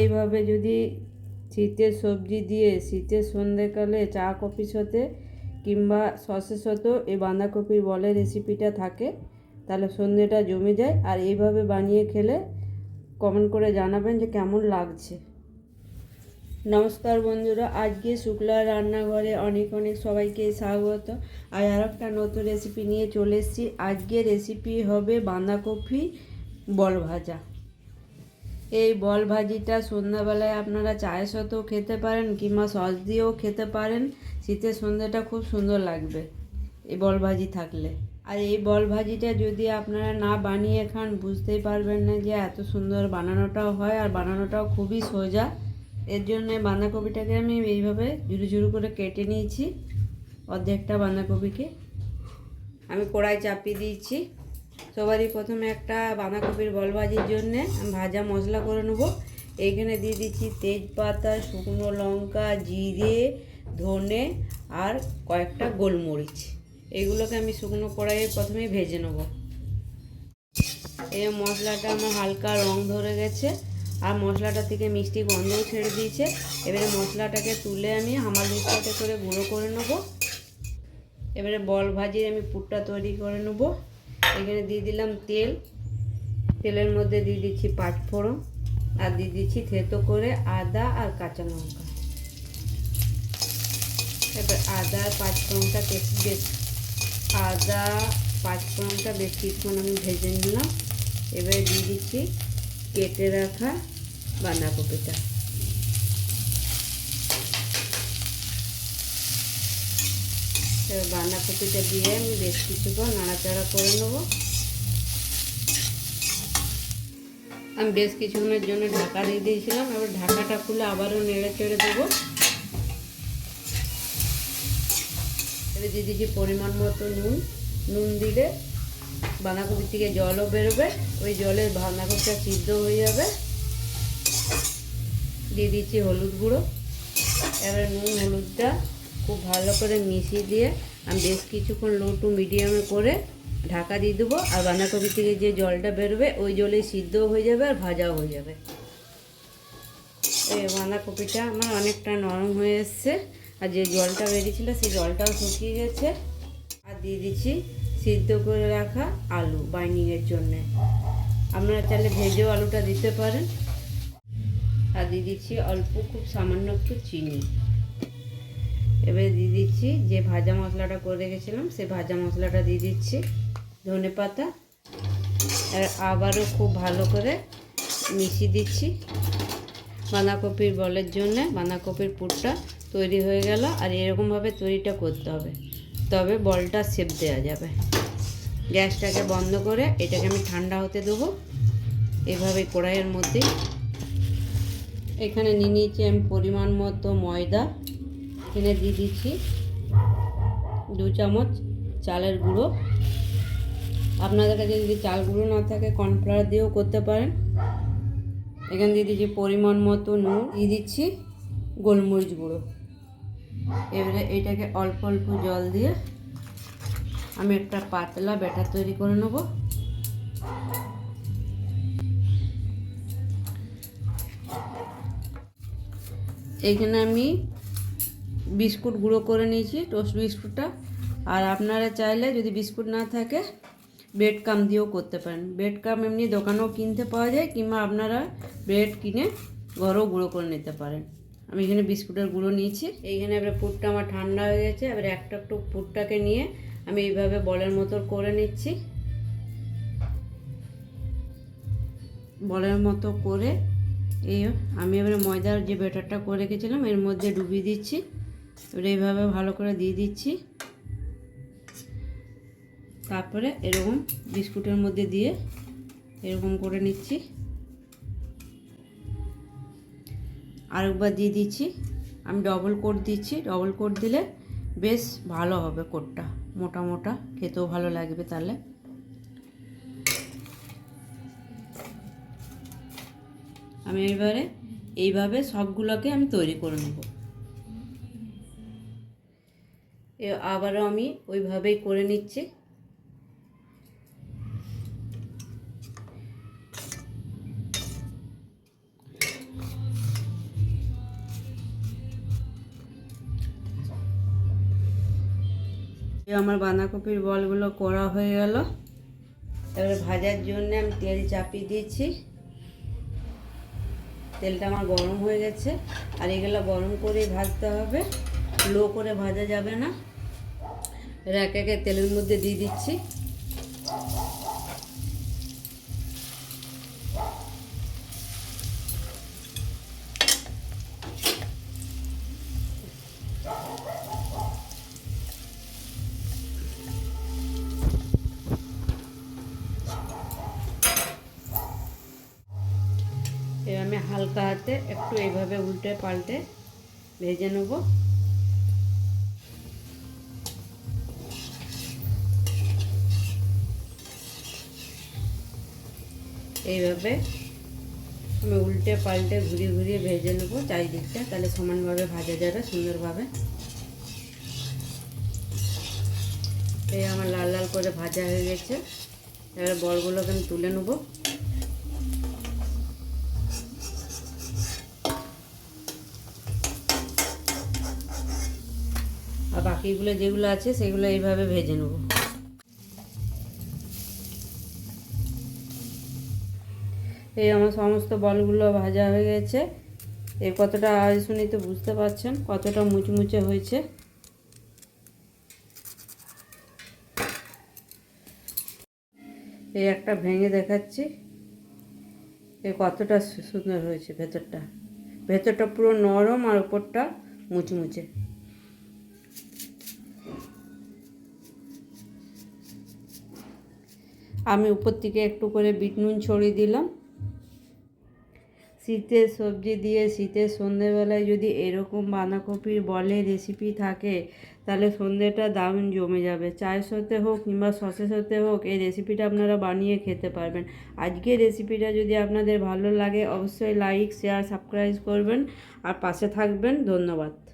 এইভাবে যদি শীতের সবজি দিয়ে শীতের সন্ধেকালে চা কফির সাথে কিংবা সসের সাথেও এই বাঁধাকপির বলের রেসিপিটা থাকে, তাহলে সন্ধেটা জমে যায়। আর এইভাবে বানিয়ে খেলে কমেন্ট করে জানাবেন যে কেমন লাগছে। নমস্কার বন্ধুরা, আজকে শুক্লা রান্নাঘরে অনেক অনেক সবাইকে স্বাগত। আর আর একটা নতুন রেসিপি নিয়ে চলে এসেছি। আজকে রেসিপি হবে বাঁধাকপি বল ভাজা। এই বল ভাজিটা সন্ধ্যাবেলায় আপনারা চায়ের সাথেও খেতে পারেন কিংবা সস দিয়েও খেতে পারেন। শীতের সন্ধ্যাটা খুব সুন্দর লাগবে এই বল ভাজি থাকলে। আর এই বল ভাজিটা যদি আপনারা না বানিয়ে খান, বুঝতেই পারবেন না যে এত সুন্দর বানানোটাও হয় আর বানানোটাও খুবই সোজা। এর জন্য বাঁধাকপিটাকে আমি এইভাবে ঝুরু ঝুরু করে কেটে নিয়েছি। অর্ধেকটা বাঁধাকপিকে আমি কড়াই চাপিয়ে দিয়েছি। সবারই প্রথমে একটা বাঁধাকপির বল ভাজির জন্যে ভাজা মশলা করে নেব। এইখানে দিয়ে দিচ্ছি তেজপাতা, শুকনো লঙ্কা, জিরে, ধনে আর কয়েকটা গোলমরিচ। এগুলোকে আমি শুকনো কড়াইয়ে প্রথমেই ভেজে নেব। এই মশলাটা আমার হালকা রং ধরে গেছে আর মশলাটা থেকে মিষ্টি গন্ধও ছেড়ে দিয়েছে। এবারে মশলাটাকে তুলে আমি হামাল দিস্তাতে করে গুঁড়ো করে নেব। এবারে বল ভাজিয়ে আমি পুরটা তৈরি করে নেব। এখানে দিয়ে দিলাম তেল। তেলের মধ্যে দিয়ে দিচ্ছি পাঁচ ফোড়ন আর দিয়ে দিচ্ছি থেতো করে আদা আর কাঁচা লঙ্কা। এবার আদা আর পাঁচ ফোড়নটা বেশ আদা পাঁচ ফোড়নটা বেশ কিছুক্ষণ আমি ভেজে নিলাম। এবারে দিয়ে দিচ্ছি কেটে রাখা বাঁধাকপিটা। বাঁধাকপিটা দিয়ে আমি বেশ কিছুক্ষণ নাড়াচাড়া করে নেব আমি বেশ কিছুক্ষণের জন্য ঢাকা দিয়ে দিয়েছিলাম এবার ঢাকাটা খুলে আবারও নেড়ে চেড়ে দেবো এবার দিয়ে দিয়েছি পরিমাণ মতো নুন নুন দিলে বাঁধাকপির থেকে জলও বেরোবে ওই জলে বাঁধাকপিটা সিদ্ধ হয়ে যাবে দিয়ে দিচ্ছি হলুদ গুঁড়ো এবার নুন হলুদটা খুব ভালো করে মিশিয়ে দিয়ে আমি বেশ কিছুক্ষণ লো টু মিডিয়ামে করে ঢাকা দিয়ে দেবো, আর বাঁধাকপি থেকে যে জলটা বেরোবে ওই জলে সিদ্ধও হয়ে যাবে আর ভাজাও হয়ে যাবে। এই বাঁধাকপিটা আমার অনেকটা নরম হয়ে এসছে, আর যে জলটা বেরিয়েছিল সেই জলটাও শুকিয়ে গেছে। আর দিয়ে দিচ্ছি সিদ্ধ করে রাখা আলু বাইন্ডিংয়ের জন্যে। আপনারা চাইলে ভেজেও আলুটা দিতে পারেন। আর দিয়ে দিচ্ছি অল্প খুব সামান্য একটু চিনি। এবারে দিয়ে দিচ্ছি যে ভাজা মশলাটা করে রেখেছিলাম সেই ভাজা মশলাটা দিয়ে দিচ্ছি, ধনে পাতা, আর আবারও খুব ভালো করে মিশিয়ে দিচ্ছি। বাঁধাকপির বলের জন্য বাঁধাকপির পুরটা তৈরি হয়ে গেল, আর এরকমভাবে তৈরিটা করতে হবে। তবে বলটা সেপ দেওয়া যাবে। গ্যাসটাকে বন্ধ করে এটাকে আমি ঠান্ডা হতে দেবো। এভাবে কড়াইয়ের মধ্যে। এখানে নিয়ে নিয়েছি আমি পরিমাণ মতো ময়দা। এখানে দিয়ে দিচ্ছি দু চামচ চালের গুঁড়ো। আপনাদের কাছে যদি চাল গুঁড়ো না থাকে, কর্নফ্লাওয়ার দিয়েও করতে পারেন। এখানে দিয়ে দিচ্ছি পরিমাণ মতো নুন, দিয়ে দিচ্ছি গোলমরিচ গুঁড়ো। এবারে এটাকে অল্প অল্প জল দিয়ে আমি একটা পাতলা ব্যাটার তৈরি করে নেব। এখানে আমি বিস্কুট গুঁড়ো করে নিয়েছি টোস্ট বিস্কুটটা। আর আপনারা চাইলে যদি বিস্কুট না থাকে ব্রেড কাম দিয়েও করতে পারেন। ব্রেড কাম এমনি দোকানেও কিনতে পাওয়া যায়, কিংবা আপনারা ব্রেড কিনে ঘরেও গুঁড়ো করে নিতে পারেন। আমি এখানে বিস্কুটের গুঁড়ো নিয়েছি। এইখানে এবার পুরটা আমার ঠান্ডা হয়ে গেছে, এবার একটা একটু পুরটাকে নিয়ে আমি এইভাবে বলের মতো করে নিচ্ছি। বলের মতো করে এই আমি এবারে ময়দার যে ব্যাটারটা করে রেখেছিলাম, এর মধ্যে ডুবিয়ে দিচ্ছি। এবার এইভাবে ভালো করে দিয়ে দিচ্ছি। তারপরে এরকম বিস্কুটের মধ্যে দিয়ে এরকম করে নিচ্ছি। আরেকবার দিয়ে দিচ্ছি। আমি ডবল কোট দিচ্ছি। ডবল কোট দিলে বেশ ভালো হবে কোটটা মোটা মোটা। খেতেও ভালো লাগবে তাহলে। আমি এবারে এইভাবে সবগুলোকে আমি তৈরি করে নেব। আবারও আমি ওইভাবেই করে নিচ্ছি। আমার বাঁধাকপির বলগুলো করা হয়ে গেল। তারপরে ভাজার জন্য আমি তেল চাপিয়ে দিয়েছি। তেলটা আমার গরম হয়ে গেছে। আর এগুলো গরম করে ভাজতে হবে। লো করে ভাজা যাবে না। এর এক তেলের মধ্যে দিয়ে দিচ্ছি। আমি হালকা হাতে একটু এইভাবে উল্টে পাল্টে ভেজে নেব। এইভাবে আমি উল্টে পাল্টে ঘুরিয়ে ঘুরিয়ে ভেজে নেব চারিদিকটা। তাহলে সমানভাবে ভাজা যাবে, সুন্দরভাবে। এই আমার লাল লাল করে ভাজা হয়ে গেছে। এবার বড়গুলোকে আমি তুলে নেব। আর বাকিগুলো যেগুলো আছে, সেগুলো এইভাবে ভেজে নেব। এই আমার সমস্ত বলগুলো ভাজা হয়ে গেছে। এর কতটা আওয়াজ শুনে তো বুঝতে পারছেন, কতটা মুচমুচে হয়েছে। এই একটা ভেঙে দেখাচ্ছি। এ কতটা সুন্দর হয়েছে ভেতরটা। ভেতরটা পুরো নরম আর উপরটা মুচমুচে। আমি উপর থেকে একটু করে বিট নুন ছড়িয়ে দিলাম। শীতের সবজি দিয়ে শীতের সন্ধেবেলায় যদি এরকম বাঁধাকপির বলে রেসিপি থাকে, তাহলে সন্ধেটা দারুণ জমে যাবে। চায়ের সাথে হোক কিংবা সসের সাথে হোক, এই রেসিপিটা আপনারা বানিয়ে খেতে পারবেন। আজকে রেসিপিটা যদি আপনাদের ভালো লাগে, অবশ্যই লাইক শেয়ার সাবস্ক্রাইব করবেন। আর পাশে থাকবেন। ধন্যবাদ।